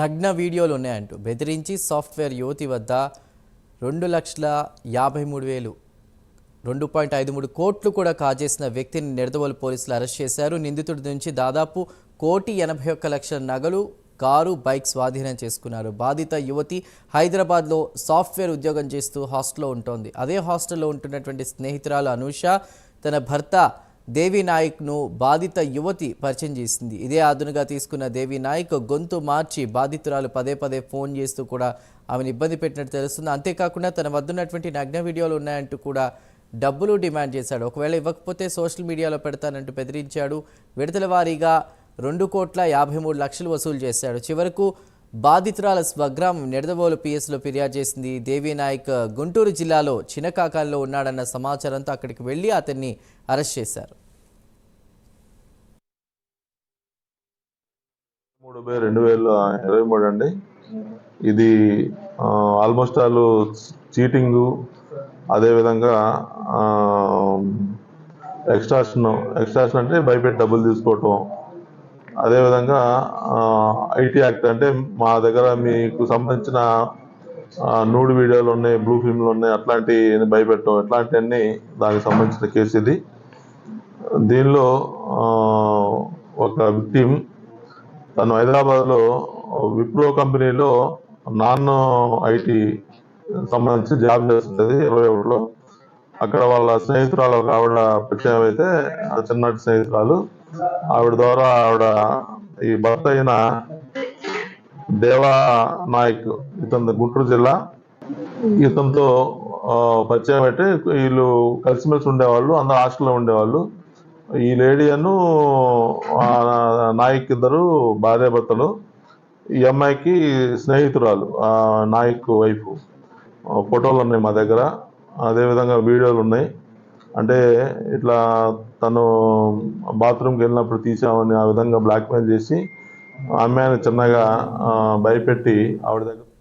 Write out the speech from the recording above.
నగ్న వీడియోలు ఉన్నాయంటూ. బెదిరించి సాఫ్ట్వేర్ యువతి వద్ద రెండు లక్షల యాభై మూడు వేలు రెండు పాయింట్ ఐదు మూడు కోట్లు కూడా కాజేసిన వ్యక్తిని నిడదవోలు పోలీసులు అరెస్ట్ చేశారు. నిందితుడి నుంచి దాదాపు కోటి ఎనభై ఒక్క లక్షల నగలు కారు బైక్ స్వాధీనం చేసుకున్నారు. బాధిత యువతి హైదరాబాద్లో సాఫ్ట్వేర్ ఉద్యోగం చేస్తూ హాస్టల్లో ఉంటోంది. అదే హాస్టల్లో ఉంటున్నటువంటి స్నేహితురాలు అనూష తన భర్త దేవి నాయక్ను బాధిత యువతి పరిచయం చేసింది. ఇదే అదునుగా తీసుకున్న దేవి నాయక్ గొంతు మార్చి బాధితురాలు పదే పదే ఫోన్ చేస్తూ కూడా ఆమెను ఇబ్బంది పెట్టినట్టు తెలుస్తుంది. అంతేకాకుండా తన వద్ద ఉన్నటువంటి నగ్న వీడియోలు ఉన్నాయంటూ కూడా డబ్బులు డిమాండ్ చేశాడు. ఒకవేళ ఇవ్వకపోతే సోషల్ మీడియాలో పెడతానంటూ బెదిరించాడు. విడతల వారీగా రెండు కోట్ల యాభై మూడు లక్షలు వసూలు చేశాడు. చివరకు బాధితురాల స్వగ్రామం నిడదవోలు పిఎస్లో ఫిర్యాదు చేసింది. దేవినాయక్ గుంటూరు జిల్లాలో చిన్నకాకాల్లో ఉన్నాడన్న సమాచారంతో అక్కడికి వెళ్ళి అతన్ని అరెస్ట్ చేశారు. మూడు బై రెండు వేల ఇరవై మూడు అండి. ఇది ఆల్మోస్ట్ ఆల్ చీటింగు అదేవిధంగా ఎక్స్ట్రాషన్ ఎక్స్ట్రాషన్ అంటే భయపెట్టి డబ్బులు తీసుకోవటం అదేవిధంగా ఐటీ యాక్ట్ అంటే మా దగ్గర మీకు సంబంధించిన నూడు వీడియోలు ఉన్నాయి బ్లూ ఫిల్మ్లు ఉన్నాయి అట్లాంటి భయపెట్టడం ఇట్లాంటివన్నీ దానికి సంబంధించిన కేసు ఇది. దీనిలో ఒక విక్టిమ్ తను హైదరాబాద్లో విప్రో కంపెనీలో నాన్ ఐటీ సంబంధించి జాబ్ చేస్తుంది ఇరవై ఒకటిలో. అక్కడ వాళ్ళ స్నేహితురాలు ఒక ఆవిడ పరిచయం అయితే ఆ చిన్నటి స్నేహితురాలు. ఆవిడ ద్వారా ఆవిడ ఈ భర్త అయిన దేవా నాయక్ ఇతను గుంటూరు జిల్లా ఇతనితో పరిచయం అయితే వీళ్ళు కలిసిమెలిసి ఉండేవాళ్ళు అందరు హాస్టల్లో ఉండేవాళ్ళు. ఈ లేడీ అను నాయక్ ఇద్దరు భార్యాభర్తలు ఈ అమ్మాయికి స్నేహితురాలు నాయక్ వైఫ్. ఫోటోలు ఉన్నాయి మా దగ్గర. అదేవిధంగా వీడియోలు ఉన్నాయి. అంటే ఇట్లా తను బాత్రూమ్కి వెళ్ళినప్పుడు తీసామని ఆ విధంగా బ్లాక్మెయిల్ చేసి అమ్మాయిని చిన్నగా భయపెట్టి ఆవిడ దగ్గర